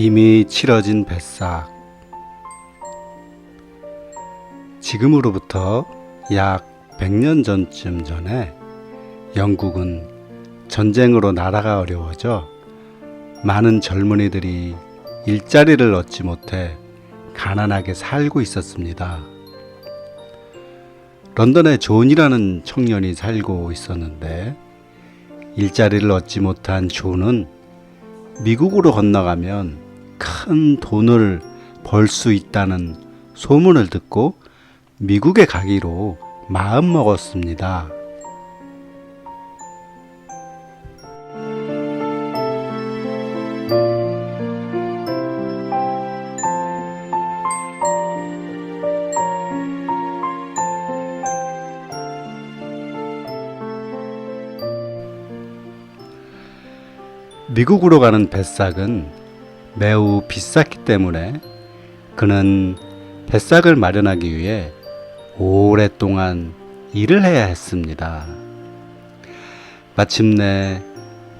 이미 치러진 뱃삭 지금으로부터 약 100년 전쯤 전에 영국은 전쟁으로 나라가 어려워져 많은 젊은이들이 일자리를 얻지 못해 가난하게 살고 있었습니다. 런던에 존이라는 청년이 살고 있었는데 일자리를 얻지 못한 존은 미국으로 건너가면 큰 돈을 벌 수 있다는 소문을 듣고 미국에 가기로 마음 먹었습니다. 미국으로 가는 뱃삭은 매우 비쌌기 때문에 그는 뱃삭을 마련하기 위해 오랫동안 일을 해야 했습니다. 마침내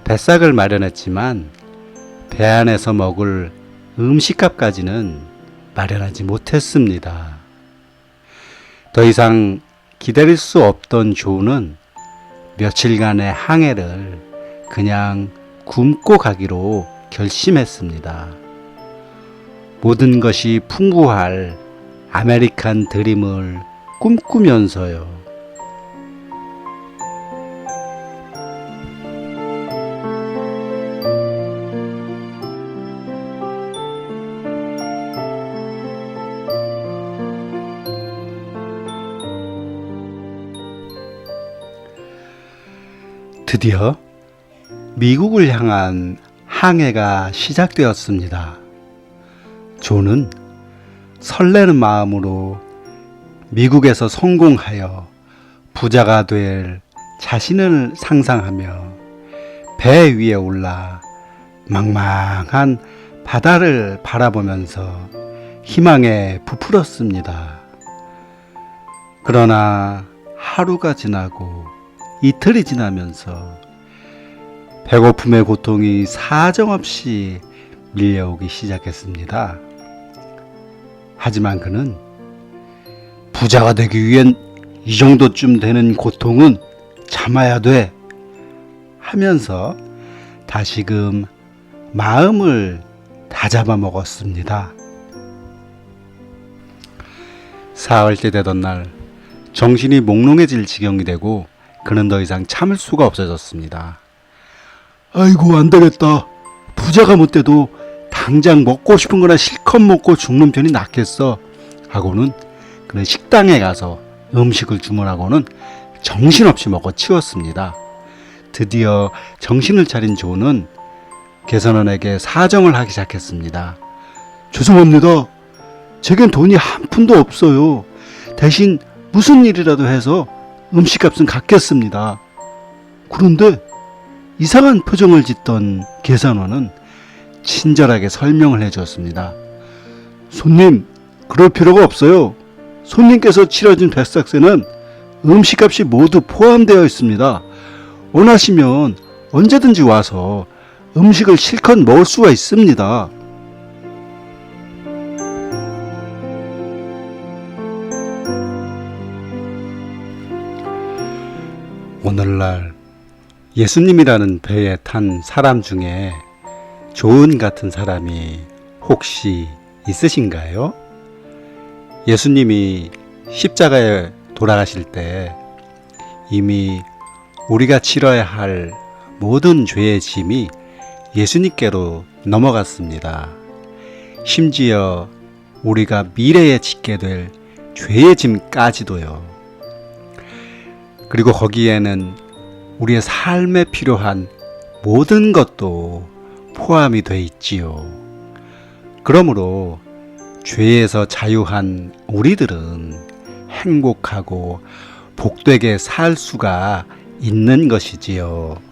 뱃삭을 마련했지만 배 안에서 먹을 음식값까지는 마련하지 못했습니다. 더 이상 기다릴 수 없던 조는 며칠간의 항해를 그냥 굶고 가기로 결심했습니다. 모든 것이 풍부할 아메리칸 드림을 꿈꾸면서요. 드디어 미국을 향한 항해가 시작되었습니다. 조는 설레는 마음으로 미국에서 성공하여 부자가 될 자신을 상상하며 배 위에 올라 망망한 바다를 바라보면서 희망에 부풀었습니다. 그러나 하루가 지나고 이틀이 지나면서 배고픔의 고통이 사정없이 밀려오기 시작했습니다. 하지만 그는 부자가 되기 위hen 이 정도쯤 되는 고통은 참아야 돼 하면서 다시금 마음을 다 잡아 먹었습니다. 사흘째 되던 날 정신이 몽롱해질 지경이 되고 그는 더 이상 참을 수가 없어졌습니다. 아이고 안 되겠다. 부자가 못 돼도 당장 먹고 싶은 거나 실컷 먹고 죽는 편이 낫겠어. 하고는 그는 식당에 가서 음식을 주문하고는 정신없이 먹어 치웠습니다. 드디어 정신을 차린 조는 개선원에게 사정을 하기 시작했습니다. 죄송합니다. 제겐 돈이 한 푼도 없어요. 대신 무슨 일이라도 해서 음식값은 갚겠습니다. 그런데 이상한 표정을 짓던 계산원은 친절하게 설명을 해주었습니다. 손님, 그럴 필요가 없어요. 손님께서 치러진 뱃삭새는 음식값이 모두 포함되어 있습니다. 원하시면 언제든지 와서 음식을 실컷 먹을 수가 있습니다. 오늘날 예수님이라는 배에 탄 사람 중에 조은 같은 사람이 혹시 있으신가요? 예수님이 십자가에 돌아가실 때 이미 우리가 치러야 할 모든 죄의 짐이 예수님께로 넘어갔습니다. 심지어 우리가 미래에 짓게 될 죄의 짐까지도요. 그리고 거기에는 우리의 삶에 필요한 모든 것도 포함이 돼 있지요. 그러므로 죄에서 자유한 우리들은 행복하고 복되게 살 수가 있는 것이지요.